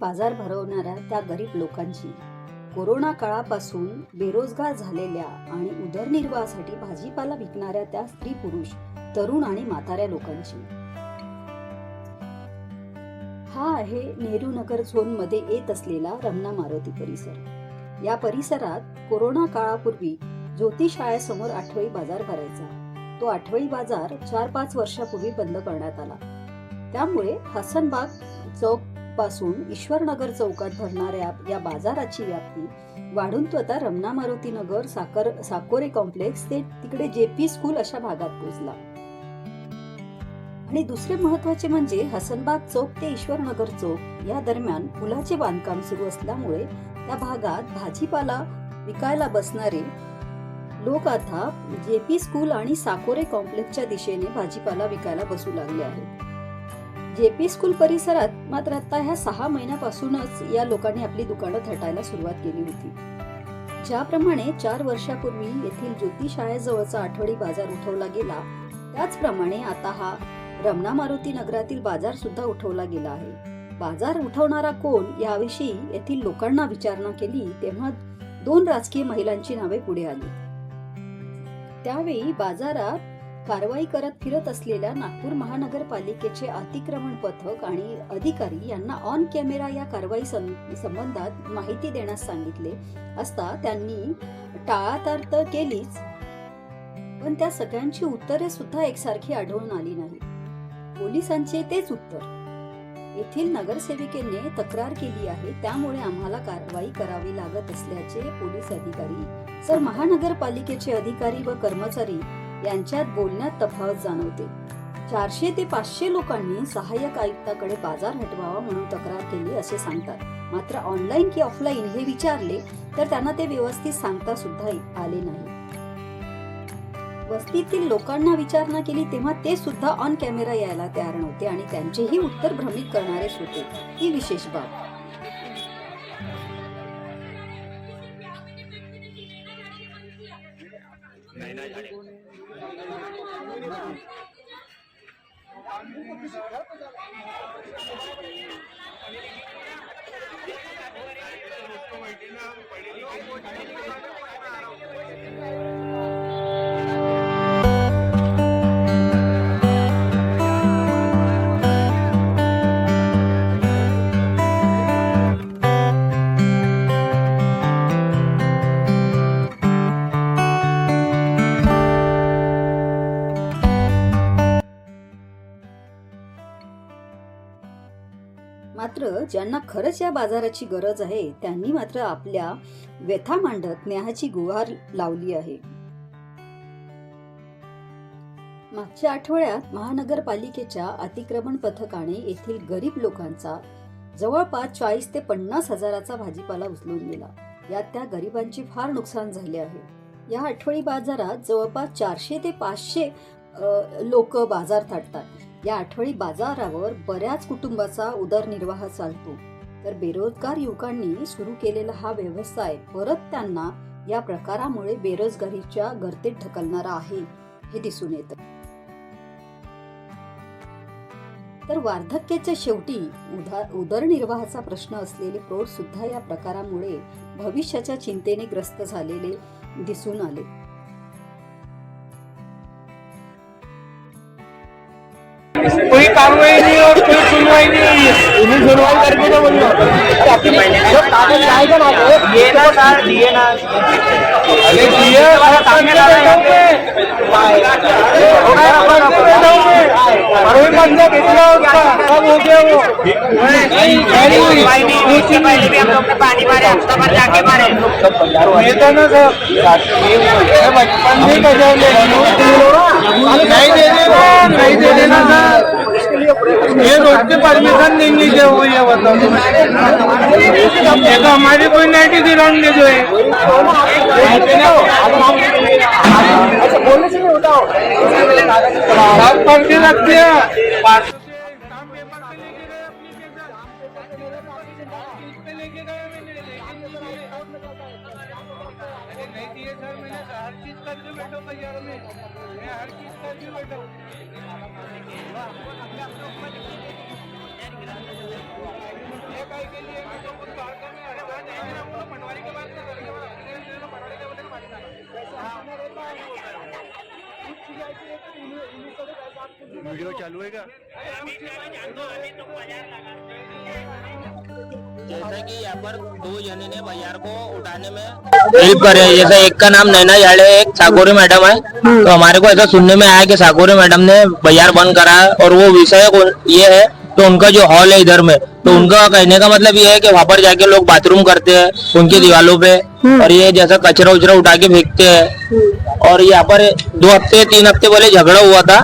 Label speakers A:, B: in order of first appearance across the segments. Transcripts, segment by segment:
A: बाजार भरवणाऱ्या त्या गरीब लोकांची कोरोना काळापासून बेरोजगार झालेल्या आणि उदरनिर्वाहासाठी भाजीपाला विकणाऱ्या त्या स्त्री पुरुष तरुण आणि म्हाताऱ्या लोकांची. हा आहे नेहरू नगर झोनमध्ये येत असलेला रमणा मारुती परिसर. या परिसरात कोरोना काळापूर्वी ज्योती शाळेसमोर आठवडी बाजार भरायचा. तो आठवडी बाजार चार पाच वर्षापूर्वी बंद करण्यात आला. त्यामुळे हसनबाग चौकपासून ईश्वरनगर चौकात भरणाऱ्या या बाजाराची व्याप्ती वाढून तो आता रमना मारुती नगर साकर साकोरे कॉम्प्लेक्स ते तिकडे जेपी स्कूल अशा भागात पोहोचला. आणि दुसरे महत्त्वाचे म्हणजे हसनबाग चौक ते ईश्वरनगर चौक या दरम्यान पुलाचे बांधकाम सुरू असल्यामुळे त्या भागात भाजीपाला विकायला बसणारे लोक आता जेपी स्कूल आणि साकोरे कॉम्प्लेक्सच्या दिशेने भाजीपाला विकायला बसू लागले आहेत. जेपी स्कूल परिसरात मात्र आता ह्या सहा महिन्यापासूनच या लोकांनी आपली दुकानं थटायला सुरुवात केली होती. ज्याप्रमाणे चार वर्षापूर्वी येथील ज्योती शाळेजवळचा आठवडी बाजार उठवला गेला त्याचप्रमाणे आता हा रमणा मारुती नगरातील बाजार सुद्धा उठवला गेला आहे. बाजार उठवणारा कोण याविषयी येथील लोकांना विचारणा केली तेव्हा दोन राजकीय महिलांची नावे पुढे आली. त्यावेळी बाजारात कारवाई करत फिरत असलेल्या नागपूर महानगरपालिकेचे अतिक्रमण पथक आणि अधिकारी यांना ऑन कॅमेरा या कारवाई सं- संबंधात माहिती देण्यास सांगितले असता त्यांनी टाळातार तर केलीच. पण त्या सगळ्यांची उत्तरे सुद्धा एकसारखी आढळून आली नाही पोलिसांचे तेच उत्तर. येथील नगरसेविकेने तक्रार केली आहे. त्यामुळे आम्हाला कारवाई करावी लागत असल्याचे पोलीस अधिकारी सर महानगरपालिकेचे अधिकारी व कर्मचारी यांच्यात बोलण्यात तफावत जाणवते. चारशे ते पाचशे लोकांनी सहाय्यक आयुक्ताकडे बाजार हटवावा म्हणून तक्रार केली असे सांगतात. मात्र ऑनलाईन की ऑफलाईन हे विचारले तर त्यांना ते व्यवस्थित सांगता सुद्धा आले नाही. वस्तीतील लोकांना विचारणा केली तेव्हा ते सुद्धा ऑन कॅमेरा यायला तयार नव्हते आणि त्यांचेही उत्तर भ्रमित करणारेच होते. ही विशेष बाब. ज्यांना खरंच या बाजाराची गरज आहे त्यांनी मात्र आपल्या व्यथा मांडत न्यायाची गुहार लावली आहे. मागच्या आठवड्यात महानगरपालिकेच्या अतिक्रमण पथकाने येथील गरीब लोकांचा जवळपास चाळीस ते पन्नास हजाराचा भाजीपाला उचलून गेला यात त्या गरिबांचे फार नुकसान झाले आहे. या आठवडी बाजारात जवळपास चारशे ते पाचशे लोक बाजार थाटतात. या आठवडी बाजारावर बऱ्याच कुटुंबाचा उदरनिर्वाह चालतो. तर बेरोजगार युवकांनी सुरू केलेला हा व्यवसाय परत त्यांना या प्रकारामुळे बेरोजगारीच्या गर्तेत ढकलणारा आहे हे दिसून येतं. तर वार्धक्याच्या शेवटी उदा उदरनिर्वाहाचा प्रश्न असलेले प्रौढ सुद्धा या प्रकारामुळे भविष्याच्या चिंतेने ग्रस्त झालेले दिसून आले.
B: कोई कार्रवाई नहीं और कोई सुनवाई नहीं उन्हें सुनवाई करके तो बोलो जो कागज आएगा ना वो ये ना सर दिए ना। अरे दिए वाला सामने ला रहे होंगे हो गया अपन बैठा होंगे कोई बंदा कितना उसका कब हो गया वो नहीं नहीं हुई
C: उससे पहले भी हम लोग ने पानी मारे हफ्ता भर जाके मारे
B: ये तो ना सर बचपन से कजा नहीं दे देना नहीं दे देना सर ये रोड के परमिशन देंगे क्या वो ये बताओ ये तो हमारी कोई नाइटी ग्राउंड में जो है सब वीडियो चालू है क्या?
D: जैसे कि यहाँ पर दो जने ने बाज़ार को उठाने में हेल्प करे जैसे एक का नाम नैना याड़े एक साकोरी मैडम है। तो हमारे को ऐसा सुनने में आया कि साकोरी मैडम ने बाज़ार बंद करा और वो विषय ये है तो उनका जो हॉल है इधर में तो उनका कहने का मतलब ये है कि वहाँ पर जाके लोग बाथरूम करते हैं उनकी दीवारों पे और ये जैसा कचरा उचरा उठा के फेंकते हैं। और यहाँ पर दो हफ़्ते तीन हफ़्ते पहले झगड़ा हुआ था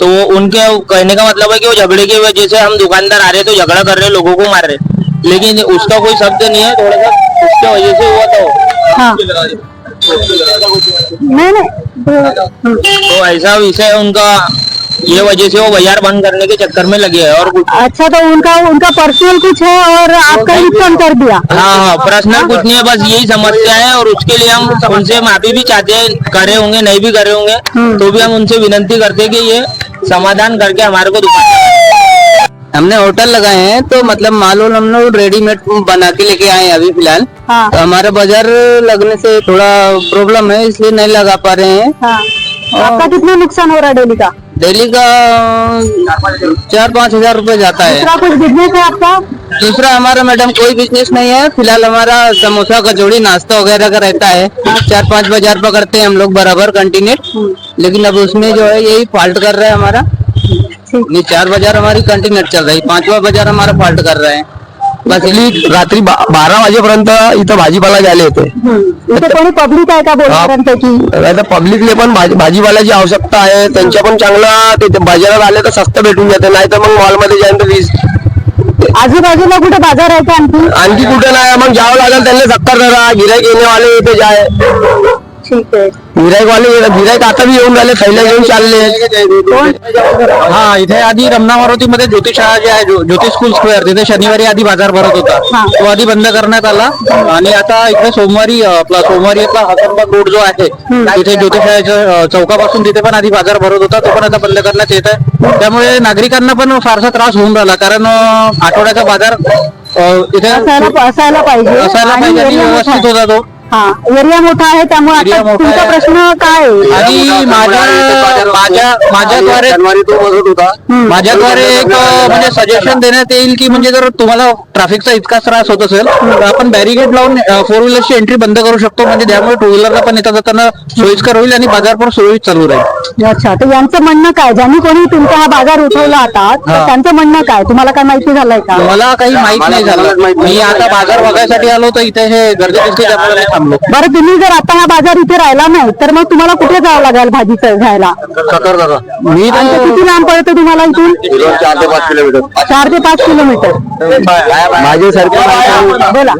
D: तो वो उनके कहने का मतलब है कि वो झगड़े की वजह से हम दुकानदार आ रहे तो झगड़ा कर रहे लोगों को मार रहे लेकिन उसका कोई शब्द नहीं है थोड़ा सा उसके वजह से हुआ था
E: हाँ। नहीं नहीं
D: तो ऐसा विषय उनका ये वजह से वो बाज़ार बंद करने के चक्कर में लगे हैं और कुछ।
E: अच्छा तो उनका उनका पर्सनल कुछ है और आपका नुकसान कर दिया?
D: हाँ हाँ पर्सनल कुछ नहीं है बस यही समस्या है और उसके लिए हम उनसे माफ़ी भी चाहते हैं करे होंगे नहीं भी करे होंगे तो भी हम उनसे विनती करते हैं कि ये समाधान करके हमारे को दुकान
F: हमने होटल लगाए हैं तो मतलब मालूम हम लोग रेडीमेड बना के लेके आए हैं अभी फ़िलहाल।
E: हाँ।
F: तो हमारा बाज़ार लगने से थोड़ा प्रॉब्लम है इसलिए नहीं लगा पा रहे हैं।
E: हाँ। आपका कितना नुकसान हो रहा है डेली का?
F: डेली का चार पाँच हज़ार रूपए जाता है।
E: दूसरा कुछ बिज़नेस है आपका?
F: दूसरा हमारा मैडम कोई बिज़नेस नहीं है। फ़िलहाल हमारा समोसा कचौड़ी नाश्ता वगैरह का रहता है। चार पाँच बाज़ार पकड़ते हैं हम लोग बराबर कंटिन्यूट लेकिन अब उसमें जो है यही फॉल्ट कर रहा है हमारा। नहीं चार बाज़ार हमारी कंटिन्यूट चल रही पांचवा बाज़ार हमारा फॉल्ट कर रहे हैं। बस
G: रात्री बा- बारा वाजेपर्यंत इथं भाजीपाला घ्यायला येते.
E: इथे कोणी पब्लिक आहे का बोलणाऱ्यांपैकी
G: आता पब्लिकले पण भाजी- भाजीपाल्याची आवश्यकता आहे. त्यांच्या पण चांगला तिथे बाजारात आले तर स्वस्त भेटून जाते. नाही तर मग मॉलमध्ये जाईन तर वीस
E: आजूबाजूला कुठे बाजार आहे का आणखी?
G: आणखी कुठे नाही. मग जावं लागेल त्यांना सत्तर धरा. गिराईक येणेवाले इथे जाय.
E: ठीक आहे.
G: गिराईक वाले गिराईक आता बी येऊन राहिले थैल्या घेऊन चालले.
B: हा इथे आधी रमना मारुती मध्ये ज्योती शाळा जी आहे ज्यो- ज्योती स्कूल स्क्वेअर तिथे शनिवारी आधी बाजार भरत होता. तो आधी बंद करण्यात आला. आणि आता इथे सोमवारी अं, आपला सोमवारी आपला हसनबाग रोड जो आहे तिथे ज्योती शाळेच्या अं, चौकापासून तिथे पण आधी बाजार भरत होता तो पण आता बंद करण्यात येत आहे. त्यामुळे नागरिकांना पण फारसा त्रास होऊन राहिला कारण अं, आठवड्याचा बाजार अं, इथे
E: असायला असायला पाहिजे.
B: असायला पाहिजे आणि व्यवस्थित. होता तो.
E: हा एरिया मोठा आहे त्यामुळे
B: एरिया
E: आता
B: मोठा
E: तुमचा
B: आहे.
E: प्रश्न काय आहे?
B: आणि माझ्या माझ्या माझ्याद्वारे
G: शनिवारी तो बसत होता.
B: माझ्याद्वारे एक अं, म्हणजे सजेशन देण्यात येईल की म्हणजे जर तुम्हाला ट्रॅफिकचा इतका त्रास होत असेल तर आपण बॅरिगेड लावून फोर व्हीलरची एंट्री बंद करू शकतो. म्हणजे त्यामुळे टू व्हीलरला पण येता जाताना सोयीस्कर होईल आणि बाजार पण सुरळीत चालू राहील.
E: अच्छा तर यांचं म्हणणं काय? ज्यांनी कोणी तुमचा हा बाजार उठवला आता तर त्यांचं म्हणणं काय? तुम्हाला काय माहिती झालंय का?
B: मला काही माहीत नाही झालं. मी आता बाजार बघायसाठी आलो तर इथे हे गर्दी दिसते त्यामुळे मी थांबलो.
E: बरं तुम्ही जर आता हा बाजार इथे राहिला नाही तर मग तुम्हाला कुठे जावं लागेल भाजीचं घ्यायला?
B: मी
E: आणि ते किती लांब पडतं तुम्हाला इथून?
G: चार ते पाच किलोमीटर.
E: चार ते पाच किलोमीटर. बोला.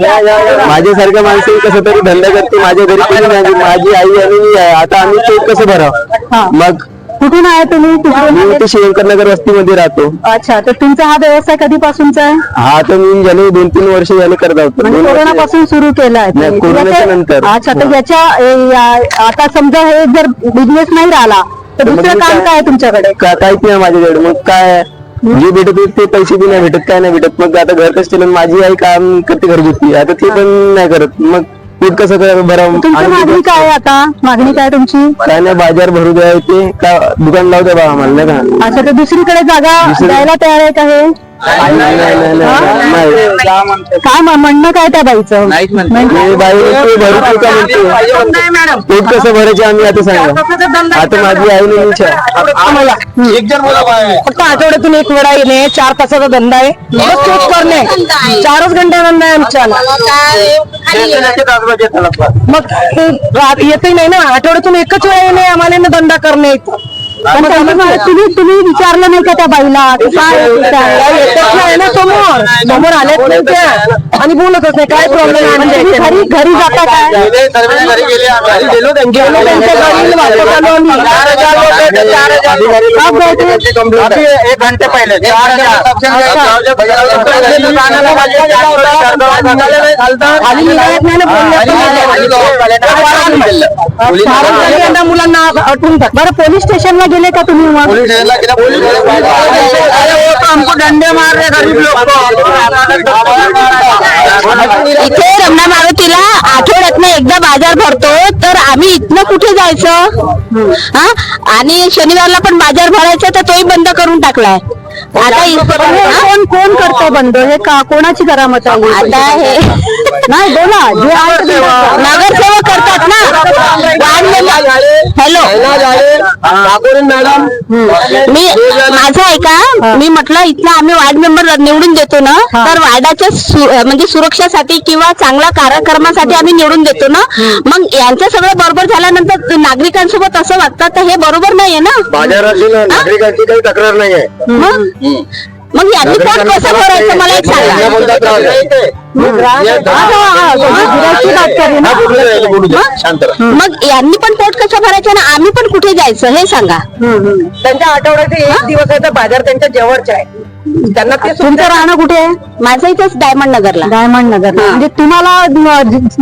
G: माझ्यासारख्या माणसं कसं तरी धंदा करते माझ्या घरी कोणी नाही माझी आई आणि मी आहे. आता आम्ही ते कसं
E: हा.
G: भरावं मग
E: कुठून आहे तुम्ही? कुठून
G: ते शिवकरनगर वस्तीमध्ये राहतो.
E: अच्छा तर तुमचा हा व्यवसाय कधीपासूनचा आहे?
G: हा तर मी झाले दोन तीन वर्ष झाले करत होतो
E: म्हणजे
G: दोन
E: कोरोना
G: वर्ष.
E: पासून सुरू केलाय
G: नाही,
E: तुम्ही.
G: कोरोनाच्या
E: याच्या-
G: नंतर.
E: अच्छा तर याच्या ए, या- आता समजा हे जर बिझनेस नाही राहिला तर
G: मग
E: दुसरं
G: मी
E: काम
G: काय-
E: काय आहे तुमच्याकडे?
G: का- काहीच नाही माझ्याकडे. मग काय? जे भेटत होते ते पैसे बी नाही भेटत काय नाही भेटत. मग आता घर कसं माझी आई काम करते घरगुती. आता ते पण नाही करत. मग पोट कसं बरं
E: तुमची मागणी काय आहे आता? मागणी काय तुमची?
G: काय नाही बाजार भरू द्या ते का दुकान लावू द्या बा आम्हाला नाही का?
E: अच्छा तर दुसरीकडे जागा द्यायला तयार आहे? का हे काय म- म्हणणं काय त्या बाईचं म्हणजे-
G: ते बाई ते भरू तू का म्हणते? पोट कसं भरायचे आम्ही आता सांगा. आता माझी आई नाही. मीच आहे
E: आम्हाला
B: एक जण बोला बाय.
E: फक्त आठवड्यातून एक वेळा येणे चार तासाचा धंदा आहे. बस करणे. चारच घंटा धंदा आहे आमच्याला मग ते रात येतही नाही ना. आठवड्यातून एकच वेळा येणे आम्हाला धंदा करणे पण त्यांनी- तुम्ही तुम्ही विचारलं नाही का त्या बाईला? की? काय आहे तुमच्या? त्या येतच नाही ना समोर समोर नाही त्या. आणि बोलतच नाही काय प्रॉब्लेम आहे? म्हणजे तुम्ही घरी घरी जाता काय?
B: घरी गेले घरी गेलो त्यांच्या
E: गेलो त्यांच्या घरी. वापस आलो आम्ही. का बोलते?
B: अभी एक घंटे पहले चार
E: नाही ना बोलण्यात.
H: यांना मुलांना अटून टाक
E: बरं पोलीस स्टेशनला गेले का तुम्ही मग
H: पोलीस स्टेशनला गेला पोलीस अरे वो तो हमको डंडे मार रहे गरीब लोग
E: इथे रमणा मारुतीला आठवड्यातनं एकदा बाजार भरतो तर आम्ही इथनं कुठे जायचं हा आणि शनिवारला पण बाजार भरायचा तर तोही बंद करून टाकलाय आता इ- कोण कोण करतो बंद हे का कोणाची करामत आहे आता हे नाही बोला जे आहे ते बोला. नगरसेवक. करतात ना. हॅलो.
G: मॅडम.
E: मी माझं आहे का? मी म्हटलं इथला आम्ही वार्ड मेंबर निवडून देतो ना तर वार्डाच्या सु- म्हणजे सुरक्षेसाठी किंवा चांगल्या कार्यक्रमासाठी आम्ही निवडून देतो ना. मग यांचं सगळं बरोबर झाल्यानंतर नागरिकांसोबत असं वागतात तर हे बरोबर नाहीये ना.
G: बाजारातील नागरिकांची काही तक्रार नाही आहे
E: मग मग यांनी पोट कसं भरायचं मला एक सांगा. मग यांनी पण पोट कसं भरायचं ना आम्ही पण कुठे जायचं हे सांगा.
H: त्यांच्या आठवड्याचे एक दिवसाचा बाजार त्यांच्या जवळचा आहे. त्यांना ते
E: तुमचं राहणं कुठे? आहे माझं इथेच डायमंड नगरला. डायमंड नगर. म्हणजे तुम्हाला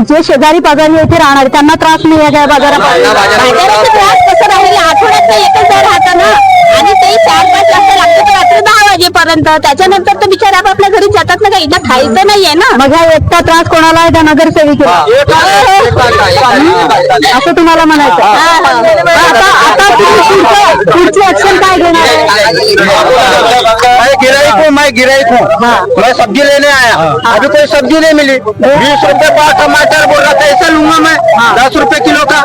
E: जे शेजारी पाजारी इथे राहणार त्यांना त्रास नाही आहे बाजारात बाजाराचा त्रास कसं राहील? आठवड्यात एकच राहतं ना? आणि ते चार पाच वाजता लागतं तर रात्री दहा वाजेपर्यंत. त्याच्यानंतर तर बिचारे आपापल्या घरी जातात ना काही इथं खायचं नाहीये ना. मग हा एकटा त्रास कोणाला आहे? त्या नगरसेविकेला. असं तुम्हाला म्हणायचं आता आता तुम्ही पुढचं- पुढची ऍक्शन काय घेणार
G: मैं गिराई हूँ मैं गिराई हूँ. मैं सब्जी लेने आया अभी कोई सब्जी नहीं मिली. बीस रुपए पाव टमाटर बोल रहा ऐसा लूंगा मैं? दस रुपए किलो का?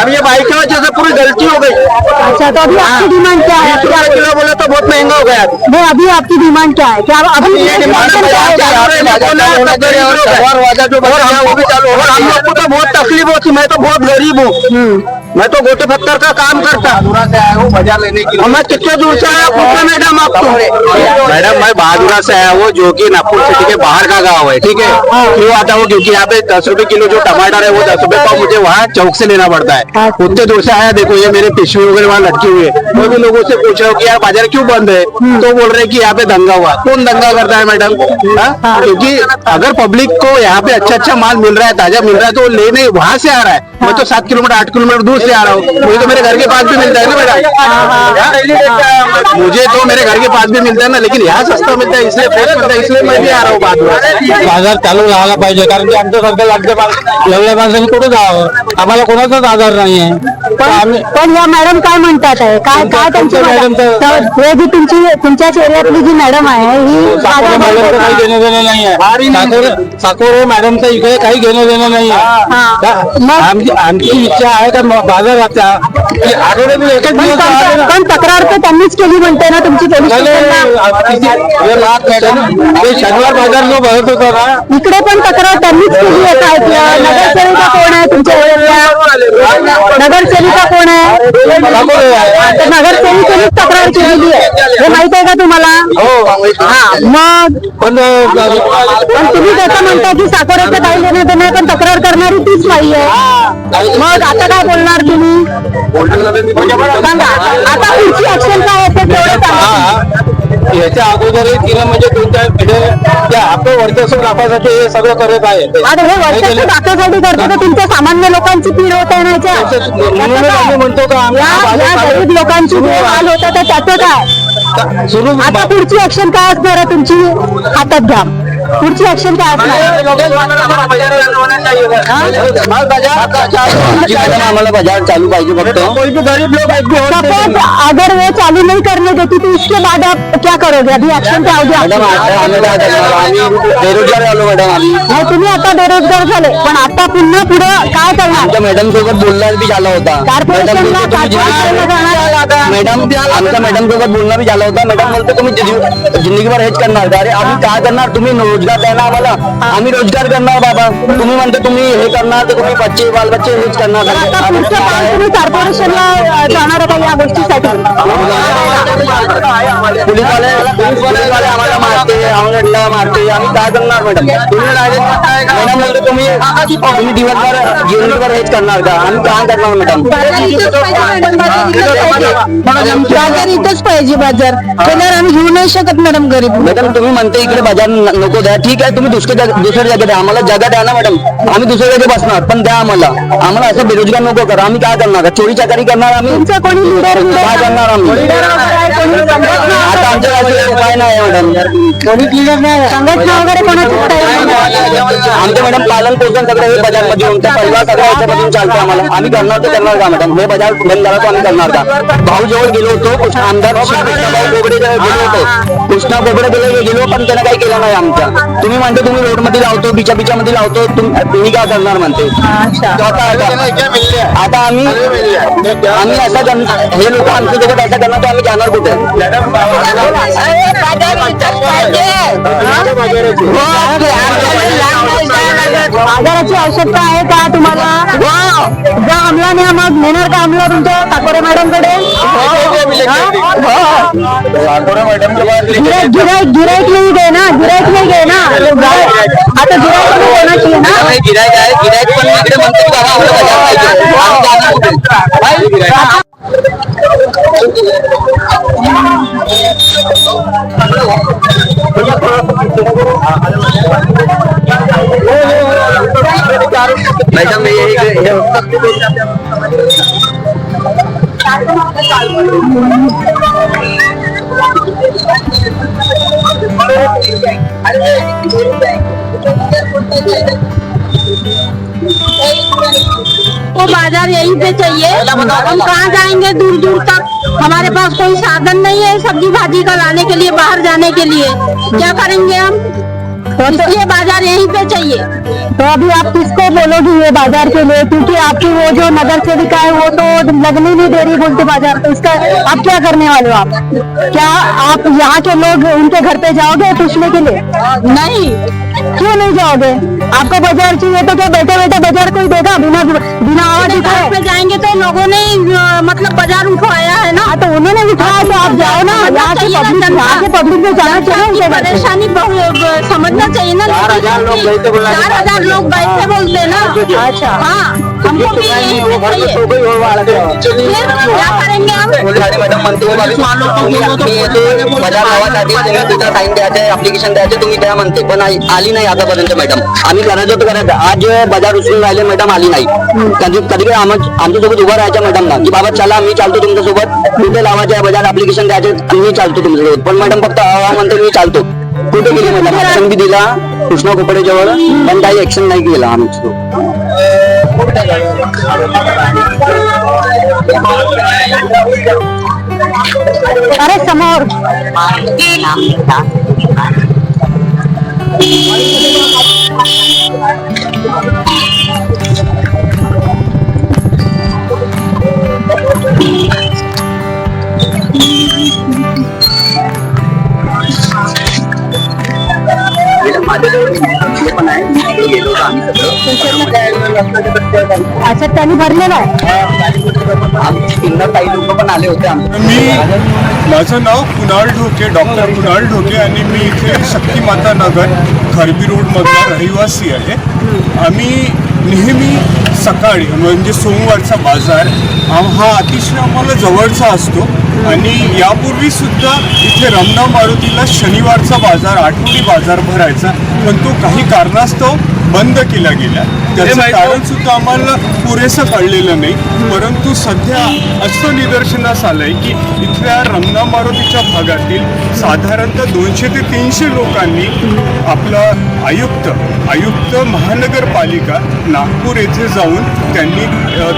G: अब ये भाई की वजह से पूरी गलती हो गई।
E: अच्छा तो अभी आपकी डिमांड क्या है
G: किलो बोला तो बहुत महंगा हो गया।
E: नहीं अभी आपकी डिमांड क्या है? क्या अभी है?
G: वो हम लोग को तो बहुत तकलीफ होती मैं तो बहुत गरीब हूँ। मैं तो गोटे पत्थर का काम करता। बाजार लेने की मैं कितने दूर से आया पूछा मैडम आपको। मैडम मैं बहादुरा से आया हूँ जो कि नागपुर सिटी के बाहर का गाँव है ठीक है? क्यों आता हूँ क्योंकि यहाँ पे दस रुपए किलो जो टमाटर है वो दस रुपए पाव मुझे वहाँ चौक से लेना पड़ता है। उतने दूर से आया देखो ये मेरे पिशवी वगैरह वहाँ लटकी हुई है। मैं भी लोगों से पूछ रहा हूँ कि यार बाज़ार क्यों बंद है तो बोल रहे की यहाँ पे दंगा हुआ। कौन दंगा करता है मैडम? हाँ? क्योंकि अगर पब्लिक को यहाँ पे अच्छा अच्छा माल मिल रहा है ताज़ा मिल रहा है तो वो लेने वहाँ से आ रहा है। मैं तो सात किलोमीटर आठ किलोमीटर दूर से आ रहा हूँ। मुझे तो मेरे घर के पास भी मिलता है ना मैडम। मुझे तो मेरे घर के पास भी मिलता है ना लेकिन यहाँ सस्ता मिलता इसलिए फ्रेश मिलता इसलिए मैं भी आ रहा हूँ बाजू.
I: बाजार चालू राहायला पाहिजे कारण की आमच्यासारख्या लागल्या लागल्या माणसांनी कुठे जावं? आम्हाला कोणाचाच आधार नाही आहे आम्ही
E: पण या मॅडम काय म्हणतात आहे? काय काय त्यांची
I: तुमच्या मॅडम
E: हे जी तुमची तुमच्याच एरियातली जी मॅडम आहे ही
I: मॅडमचं काही घेणं देणं नाही. आहे साकोरे साकोरे मॅडमचं इकडे काही घेणं देणं नाही आहे आमची आमची इच्छा आहे का बाजाराच्या की आठवड्यातून एकच दिवस.
E: पण तक्रार तर त्यांनीच केली म्हणते ना तुमची पोलीस
I: मॅडम ते शनिवार बाजार जो भरत होता ना
E: इकडे पण तक्रार त्यांनीच केली आहे काय नगरसेविका कोण आहे तुमच्या एरियातल्या नगरसेविका कोण आहे? तर नगरसेविकेनेच तक्रार केलेली आहे. हे माहीत आहे का तुम्हाला? हा. मग?
I: पण
E: पण तुम्ही कसं म्हणता की साकोऱ्याचं काही देणं देणं पण तक्रार करणारी तीच बाई आहे. मग आता काय बोलणार तुम्ही? सांगा आता पुढची ऍक्शन काय ते तेवढं सांगा.
I: याच्या अगोदरही तिनं म्हणजे चार पिढे त्या आपलं वर्चस्व राखण्यासाठी हे सगळं करत आहे.
E: आता हे वर्षाच्या दाखल्यासाठी करतो तर तुमच्या सामान्य लोकांची पीड होत आहे ना
I: आम्ही म्हणतो का आम्ही
E: या या गरीब लोकांची जे हाल होतात तर त्याचं काय?
I: सुरू
E: आता पुढची ऍक्शन काय असणार आहे तुमची? हातात घ्या. पुढची ऍक्शन काय असणार?
G: आम्हाला बाज़ार चालू पाहिजे फक्त भी भी
E: सपोज़ अगर वो चालू नहीं करने देती तो उसके बाद आप क्या करोगे? अभी ऍक्शन क्या होगी
G: बेरोजगार मॅडम आम्ही
E: नाही तुम्ही आता बेरोजगार झाले पण आता पुन्हा पुढे काय करणार?
G: मॅडम सोबत बोलणार बी झाला होता.
E: कॉर्पोरेशनला कॉर्पोरेशनला जाणार?
G: मॅडम आमच्या मॅडम सोबत बोलणं बी झालं होतं. मॅडम बोलते तुम्ही जिंदगी- जिंदगीभर हेच करणार. अरे आम्ही काय करणार? तुम्ही रोजगार द्या ना आम्हाला. आम्ही रोजगार करणार बाबा. तुम्ही म्हणते तुम्ही हे करणार तर तुम्ही बच्चे बाल बच्चे हेच करणार.
E: कॉर्पोरेशनला जाणार का या गोष्टीसाठी.
G: पोलीसवाले पोलीसवाले आम्हाला मारते आम्हाला मारते आम्ही काय करणार मॅडम तुम्ही मॅडम बोलते तुम्ही तुम्ही दिवसभर दिवसभर हेच करणार का? आम्ही काय करणार मॅडम?
E: बाजार इथंच पाहिजे बाजार केल्यावर आम्ही घेऊ नाही शकत मॅडम गरीब.
G: मॅडम तुम्ही म्हणते इकडे बाजार न- नको द्या. ठीक आहे तुम्ही दुसऱ्या जाग- दुसऱ्या जागेत द्या आम्हाला जागा द्या ना मॅडम.
J: आम्ही दुसऱ्याकडे बसणार पण द्या आम्हाला. आम्हाला असं बेरोजगार नको करा. आम्ही काय करणार? चोरी चकारी करणार आम्ही?
E: तुमचं कोणी लिडर
J: काय करणार आम्ही? आता आमच्या उपाय नाही मॅडम.
E: संघटना वगैरे कोणाची
J: आमचं मॅडम पालन पोषण सगळं हे बजारमध्ये येऊन त्या परिवार सगळं याच्यामधून चालतं आम्हाला. आम्ही करणार तर करणार का मॅडम? हे बजार बंद झाला तर आम्ही करणार का? भाऊ जवळ गेलो होतो कृष्ण- आमदार श्री कृष्णाभाऊ बोबडे जवळ गेलो होतो. कृष्णा बोबडे गेलो गेलो पण त्यानं काही केलं नाही आमच्या. तुम्ही म्हणते तुम्ही रोडमध्ये लावतो बिचा बिचा मध्ये लावतो तुम- तुम्ही काय करणार म्हणते? आता आता- आता आम्ही आम्ही असं हे लोक आमच्यासोबत असं करणार तर आम्ही जाणार कुठे?
E: बाजाराची आवश्यकता आहे का तुम्हाला? जा अमलाने मग नेणार का अमला तुमच्या साकोरे मॅडमकडे गिराईक गिराईक नाही घे ना गिराईक नाही घे ना. आता गिराईक नाही चाहिए ना?
J: गिरायक आहे गिरायक पण इकडे म्हणते की बाबा आम्हाला बजाव पाहिजे आम्ही जाणार कुठे? मॅडम हे- हे-
E: वो बाज़ार यहीं पे चाहिए। हम कहाँ जाएँगे दूर दूर तक? हमारे पास कोई साधन नहीं है सब्ज़ी भाजी का लाने के लिए बाहर जाने के लिए। क्या करेंगे हम? इसलिए बाज़ार यहीं पे चाहिए। तो अभी आप किसको बोलोगी ये बाज़ार के लिए? क्योंकि आपकी वो जो नगर सेविका है वो तो लगने नहीं दे रही बोलते बाज़ार तो इसका आप क्या करने वाले हो आप? क्या आप यहाँ के लोग उनके घर पे जाओगे पूछने के लिए? नहीं। क्यों नहीं जाओगे? आपको बाज़ार चाहिए तो क्या बैठे बैठे बाज़ार कोई देगा? बिना बिना आवाज़ उठाए। पे जाएँगे तो लोगों ने मतलब बाज़ार उठवाया है ना? तो उन्होंने उठाया तो आप जाओ ना यहाँ के पब्लिक यहाँ के पब्लिक में जाना चाहिए परेशानी समझना चाहिए ना
J: चार हज़ार लोग गए थे
E: चार हज़ार लोग बैठे बोलते ना। अच्छा। हाँ हमको भी यही चाहिए।
J: तो कोई और मॅडम म्हणते की बाबा, मी येते बजार तुम्ही तिथं साईन द्यायचे ऍप्लिकेशन द्यायचे तुम्ही द्या म्हणते पण आई- आली नाही आतापर्यंत मॅडम आम्ही करायचं तर करायचं. आज बाजार उचलून राहिले मॅडम आली नाही कधी कधी कधी आम- आमच्यासोबत उभं राहायचं मॅडमला की बाबा चला मी चालतो तुमच्यासोबत कुठे लावायचे आहे बजार ऍप्लिकेशन द्यायचे आणि मी चालतो तुमच्यासोबत पण मॅडम फक्त आवा म्हणते मी चालतो कुठे गेली मॅडम ऍक्शन बी दिला कृष्णा खोपडे जवळ पण काही ऍक्शन नाही केला आमचं
E: अरे समोर.
J: पण आहे. गेलो होतो आम्ही सगळं.
E: अच्छा त्यांनी भरलेला आहे.
J: आमची काही लोक पण आले होते
K: मी माझं नाव कुणाल ढोके डॉक्टर कुणाल ढोके आणि मी इथे शक्तिमाता नगर खरबी रोडमधला रहिवासी आहे. आम्ही नेहमी सकाळी म्हणजे सोमवारचा बाजार आम- हा अतिशय आम्हाला जवळचा असतो. आणि यापूर्वी सुद्धा इथे रमना मारुतीला शनिवारचा बाजार आठवडी बाजार भरायचा. पण तो काही कारणास्तव बंद केला गेला त्याचं कारण सुद्धा आम्हाला पुरेसं कळलेलं नाही. परंतु सध्या असं निदर्शनास आलंय की इथल्या रमना मारुतीच्या भागातील साधारणतः दोनशे ते तीनशे लोकांनी आपलं आयुक्त आयुक्त महानगरपालिका नागपूर येथे जाऊन त्यांनी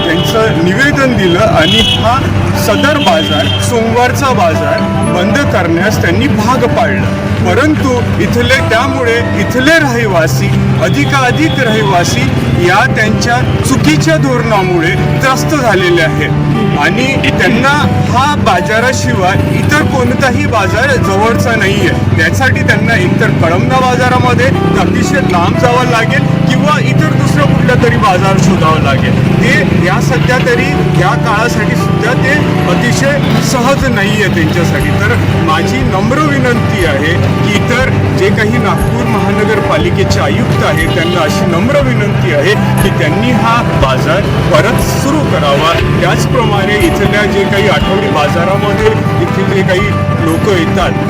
K: त्यांचं निवेदन दिलं आणि हा सदर बाजार सोमवारचा बाजार बंद करण्यास त्यांनी भाग पाडलं. परंतु इथले त्यामुळे इथले रहिवासी अधिकाधिक रहिवासी या त्यांच्या चुकीच्या धोरणामुळे त्रस्त झालेले आहेत. आणि त्यांना हा बाजाराशिवाय इतर कोणताही बाजार जवळचा नाही आहे त्यासाठी त्यांना एकतर कळमना बाजारामध्ये अतिशय लांब जावं लागेल किंवा इतर दुसरं कुठला तरी बाजार शोधावं लागेल. ते या सध्या तरी या काळासाठी सुद्धा ते अतिशय सहज नाही आहे त्यांच्यासाठी. तर माझी नम्र विनंती आहे की इतर जे काही नागपूर महानगरपालिकेचे आयुक्त आहेत त्यांना अशी नम्र विनंती आहे की त्यांनी हा बाजार परत सुरू करावा. त्याचप्रमाणे इथल्या जे काही आठवडी बाजारामध्ये इथे जे काही लोक येतात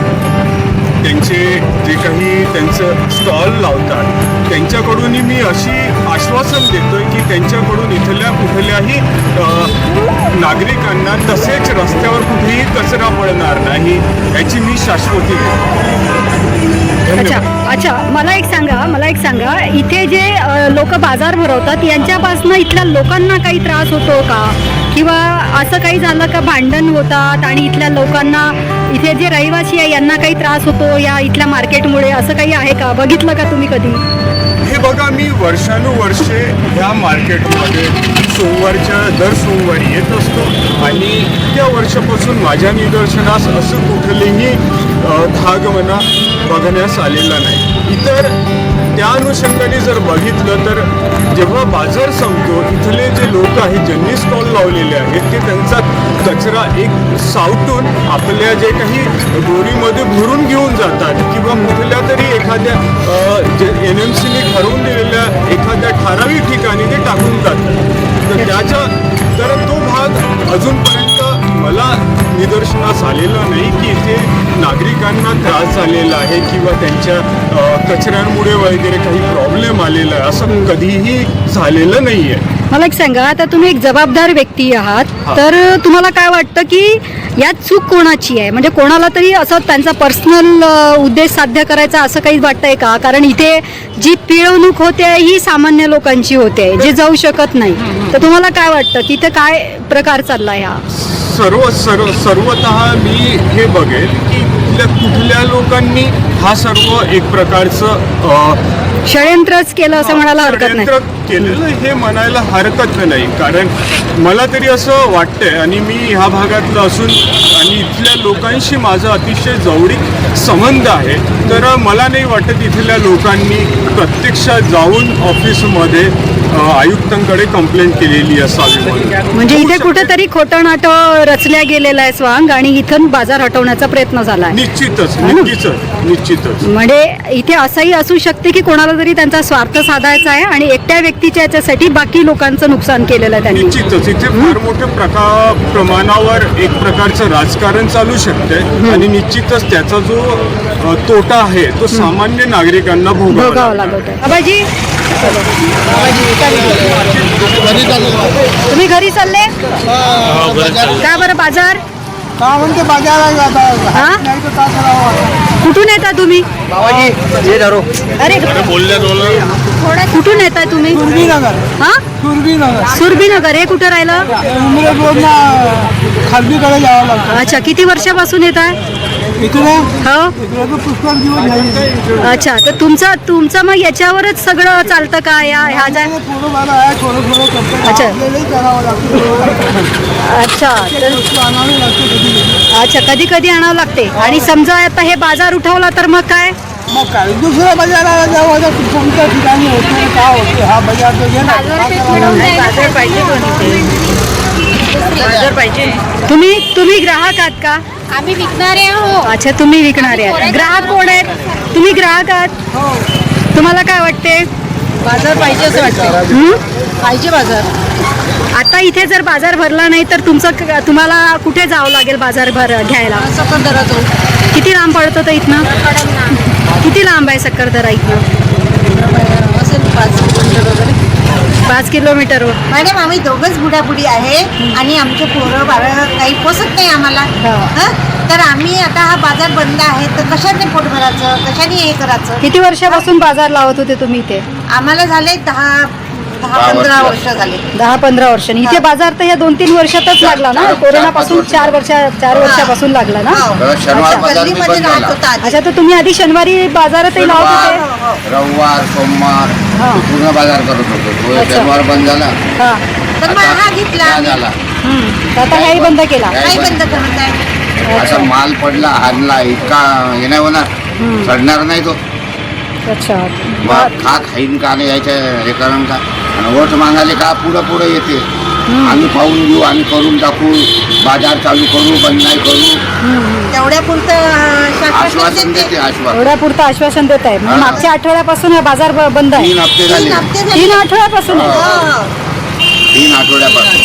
K: त्यांचे जे त्यांचं स्टॉल लावतात. त्यांच्याकडूनही मी अशी आश्वासन देतोय की त्यांच्याकडून इथल्या कुठल्याही नागरिकांना तसेच रस्त्यावर कुठेही कचरा पडणार नाही याची मी शाश्वती देतो.
L: अच्छा अच्छा मला एक सांगा मला एक सांगा. इथे जे लोक बाजार भरवतात यांच्यापासून इथल्या लोकांना काही त्रास होतो का? किंवा असं काही झालं का भांडण होतात आणि इथल्या लोकांना इथे जे रहिवासी आहे यांना काही त्रास होतो या इथल्या मार्केटमुळे? असं काही आहे का? बघितलं का तुम्ही कधी?
K: हे बघा मी वर्षानुवर्षे ह्या मार्केटमध्ये सोमवारच्या दर सोमवारी येत असतो आणि इतक्या वर्षापासून माझ्या निदर्शनास असं कुठलेही धाग म्हणा बघण्यास आलेला नाही. इतर त्या अनुषंगाने जर बघितलं तर जेव्हा बाजार संपतो इथले जे लोक आहेत ज्यांनी स्टॉल लावलेले आहेत ते त्यांचा कचरा एक सावटून आपल्या जे काही दोरीमध्ये भरून घेऊन जातात किंवा कुठल्या तरी एखाद्या जे एन एम सीने ठरवून दिलेल्या एखाद्या ठराविक ठिकाणी ते टाकून जातात. तर त्याच्या तर तो भाग अजूनपर्यंत मला निदर्शनास आलेला नाही की इथे नागरिकांना त्रास झालेला आहे किंवा त्यांच्या कचऱ्यांमुळे वगैरे काही प्रॉब्लेम आलेला आहे असं कधीही झालेलं नाही आहे
L: मला एक सांगा आता तुम्ही एक जबाबदार व्यक्ती आहात. तर तुम्हाला काय वाटतं की यात चूक कोणाची आहे? म्हणजे कोणाला तरी असं त्यांचा पर्सनल उद्देश साध्य करायचा असं काही वाटतंय का? कारण इथे जी पिळवणूक होते ही सामान्य लोकांची होते जे जाऊ शकत नाही. तर तुम्हाला काय वाटतं की इथे काय प्रकार चाललाय हा?
K: सर्व सर्व सर्वतः मी हे बघेल की कुठल्या कुठल्या लोकांनी हा सर्व एक प्रकारचं
L: षडयंत्रच केलं असं म्हणायला हरकत नाही.
K: षडयंत्र केलेलं हे म्हणायला हरकत नाही. कारण मला तरी असं वाटतंय आणि मी ह्या भागातलं असून आणि इथल्या लोकांशी माझा अतिशय जवळीक संबंध आहे तर मला नाही वाटत इथल्या लोकांनी प्रत्यक्षात जाऊन ऑफिसमध्ये आयुक्तांकडे कंप्लेंट केलेली असावी.
L: म्हणजे इथे. कुठेतरी खोटं नाटं रचल्या गेलेलं आहे स्वांग आणि इथून बाजार हटवण्याचा प्रयत्न झाला
K: निश्चितच निश्चितच निश्चितच.
L: म्हणजे इथे असंही असू शकते की कोणाला तरी त्यांचा स्वार्थ साधायचा आहे आणि एकट्या व्यक्तीच्या याच्यासाठी बाकी लोकांचं नुकसान केलेलं आहे त्यांनी.
K: निश्चितच इथे फार मोठ्या प्रका प्रमाणावर एक प्रकारचं राजकारण चालू शकते आणि निश्चितच त्याचा जो तोटा आहे तो सामान्य नागरिकांना भोगावा
L: भोगावं
K: लागणार.
L: लागत. आहे बाबाजी तुम्ही घरी चालले? का बरं बाजार?
M: का म्हणते
L: हा?
M: करावं
L: कुठून येता तुम्ही?
N: ये धरो.
L: अरे कुठून येताय तुम्ही?
M: सुरभीनगर.
L: हा?
M: सुरभीनगर.
L: सुरभीनगर हे कुठं राहिलं?
M: उमरे रोडला खालबीकडे जावं लागतं.
L: अच्छा किती वर्षापासून येत आहे हो? अच्छा तर तुमचं तुमचं मग याच्यावरच सगळं चालतं का? या ह्या ज्या अच्छा. अच्छा अच्छा कधी कधी आणावं लागते. आणि समजा आता हे बाजार उठवला तर मग काय?
M: मग काय? दुसऱ्या बाजाराला जावं आता कोणत्या ठिकाणी होते का होते हा बाजार तर गेला.
L: तुम्ही तुम्ही ग्राहक आहात का?
H: आम्ही विकणारे आहो
L: अच्छा तुम्ही विकणारे आहात. ग्राहक कोण आहेत? तुम्ही ग्राहक आहात? तुम्हाला काय वाटते?
H: बाजार पाहिजे असं वाटतं.
L: हं?
H: पाहिजे बाजार.
L: आता इथे जर बाजार भरला नाही तर तुमचं क- तुम्हाला कुठे जावं लागेल बाजार भर घ्यायला
H: सकंदरा जाऊ
L: किती लांब पडतं तर इथनं? किती लांब आहे सक्करदरा इथनं?
H: असेल पाच किलोमीटर वगैरे.
L: पाच किलोमीटरवर
O: मॅडम आम्ही दोघंच बुडाबुडी आहे आणि आमचे पोरं बाळं काही पोसत नाही आम्हाला. हं? तर आम्ही आता हा बाजार बंद आहे तर कशाने पोट भरायचं? कशाने हे करायचं?
L: किती वर्षापासून बाजार लावत होते तुम्ही इथे?
O: आम्हाला झाले दहा दहा पंधरा वर्ष झाले.
L: दहा पंधरा वर्षांनी इथे बाजार तर या दोन तीन वर्षातच लागला ना? कोरोना पासून चार वर्ष चार वर्षापासून लागला ना.
P: शनिवार बाजार बी
O: गल्लीमध्ये
P: बंद
O: राहत
P: झाला
O: होता आधी.
L: अच्छा तर तुम्ही आधी शनिवारी बाजारातही लावत होते?
O: हो, हो.
P: रविवार सोमवार
L: हा.
P: पूर्ण बाजार करत होतो. तो
L: अच्छा.
P: शनिवार बंद झाला.
L: हा.
O: तर मग हा घेतला
P: हा
O: आम्ही.
P: झाला.
L: हम्म. तर आता बंद केला.
O: काही बंद आहे
P: आता माल पडला हाडला इतका हे नाही होणार. चढणार नाही तो.
L: अच्छा.
P: मग खा खाईन का नाही यायच्या हे कारण का? वोट मागायला का पुढं पुढं येते? आम्ही पाहून घेऊ आम्ही करून टाकू बाजार चालू करू बंद नाही करू आश्वासन देते आश्वासन.
L: एवढ्या पुरतं आश्वासन देत आहे. मागच्या आठवड्यापासून हा बाजार ब- बंद आहे.
P: तीन हप्ते झाले.
O: तीन
L: आठवड्यापासून आहे.
O: हो.
P: तीन आठवड्यापासून.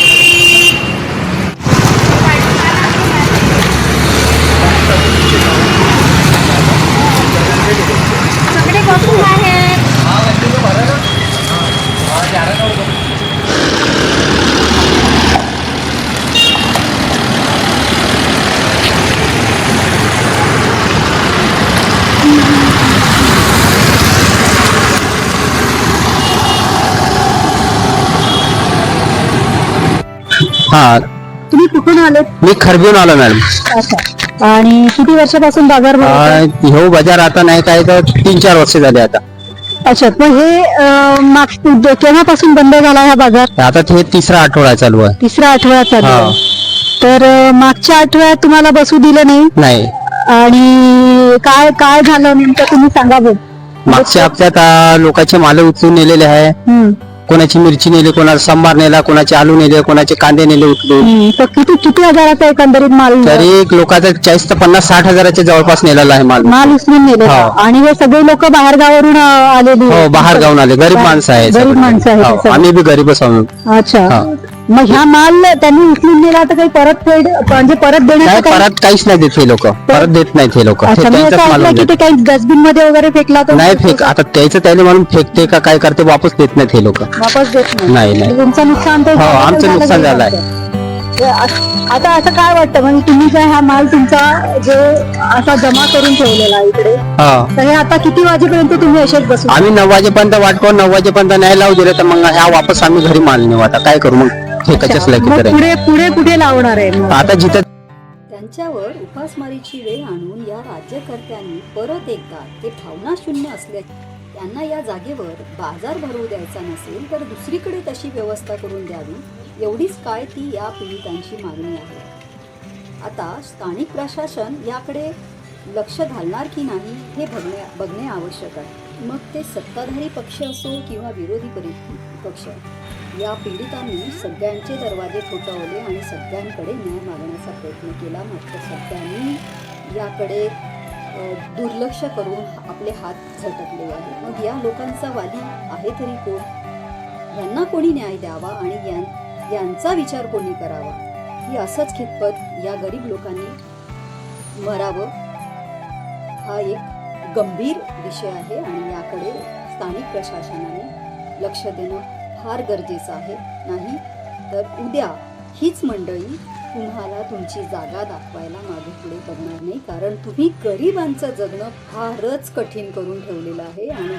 F: हा.
E: तुम्ही कुठून आले
F: मी खरबीहून आलो मॅडम.
E: आणि किती वर्षापासून बाजार भरतो?
F: हो, ह्यो बाजार आता नाही काय तर तीन चार वर्ष झाले आता.
E: अच्छा मग हे अं, माग केव्हापासून बंद झाला हा बाजार
F: आता ते तिसरा आठवडा चालू आहे
E: तिसरा आठवडा चालू
F: हा.
E: आहे. तर अं, मागच्या आठवड्यात तुम्हाला बसू दिलं नाही
F: नाही
E: आणि काय काय झालं नेमकं तुम्ही सांगा बघ
F: मागच्या हप्त्यात आ, लोकांचे माल उचलून नेलेले आहे
E: हम्म.
F: कोणाची मिरची नेली कोणाला सांबार नेला कोणाचे आलू नेले कोणाचे कांदे नेले उचलून
E: हम्म. तर किती किती हजाराचा एकंदरीत माल
F: तरी लोकांचा चाळीस ते पन्नास साठ हजाराच्या जवळपास नेलेला आहे माल
E: माल उचलून नेले
F: हो.
E: आणि हे सगळे लोक बाहेर गावावरून आलेली
F: हो
E: आहेत.
F: बाहेर गावून आले गरीब माणसं आहे
E: गरीब
F: सगळे.
E: माणसं आहेत
F: हो,
E: हे सगळे.
F: आम्ही बी गरीबच आहोत
E: अच्छा
F: हा.
E: मग ह्या माल त्यांनी उचलून नेला तर काही परतफेड म्हणजे परत
F: काय
E: देण्याचं काही
F: परत काहीच नाही देत हे लोक. परत देत नाहीत हे लोक.
E: अच्छा मी असं ऐकलं की ते काही डस्टबिनमध्ये वगैरे फेकला तर
F: नाही फेक आता त्याचं त्याने म्हणून फेकते का काय करते वापस देत नाहीत हे लोक.
E: वापस देत
F: नाही, नाही.
E: म्हणजे तुमचं नुकसान तर
F: हो, आमचं
E: झालं
F: नुकसान
E: गेलं
F: झालंय.
E: असतं. ते आ- आता असं काय वाटतं? म्हणजे तुम्ही काय हा माल तुमचा जे असा जमा करून ठेवलेला आहे इकडे तर हे आता किती वाजेपर्यंत तुम्ही असेच बसू?
F: आम्ही नऊ वाजेपर्यंत वाट पाहून नऊ वाजेपर्यंत नाही लावू दिले तर मग ह्या वापस आम्ही घरी माल नेऊ. आता काय करू मग? फेकायच्याच लायकी
E: मग
F: तर आहे.
E: पुढे पुढे कुठे लावणार आहे?
F: आता जिथं
A: त्यांच्यावर उपासमारीची वेळ आणून या राज्यकर्त्यांनी परत एकदा ते भावनाशून्य असल्या त्यांना या जागेवर बाजार भरवू द्यायचा नसेल तर दुसरीकडे तशी व्यवस्था करून द्यावी एवढीच काय ती या पीडितांची मागणी आहे आता स्थानिक प्रशासन याकडे लक्ष घालणार की नाही हे बघणे बघणे आवश्यक आहे मग ते सत्ताधारी पक्ष असो किंवा विरोधी परि पक्ष या पीडितांनी सगळ्यांचे दरवाजे ठोठावले आणि सगळ्यांकडे न्याय मागण्याचा प्रयत्न केला. मात्र सगळ्यांनी याकडे दुर्लक्ष करून आपले हात झटकले आहेत मग या लोकांचा वादी आहे तरी कोण? यांना कोणी न्याय द्यावा आणि यां- यांचा विचार कोणी करावा? ही असंच खितपत या गरीब लोकांनी मरावं. हा एक गंभीर विषय आहे आणि याकडे स्थानिक प्रशासनाने लक्ष देणं फार गरजेचं आहे. नाही तर उद्या हीच मंडळी तुम्हाला तुमची जागा दाखवायला मागे पुढे बघणार नाही. कारण तुम्ही गरिबांचं जगणं फारच कठीण करून ठेवलेलं आहे आणि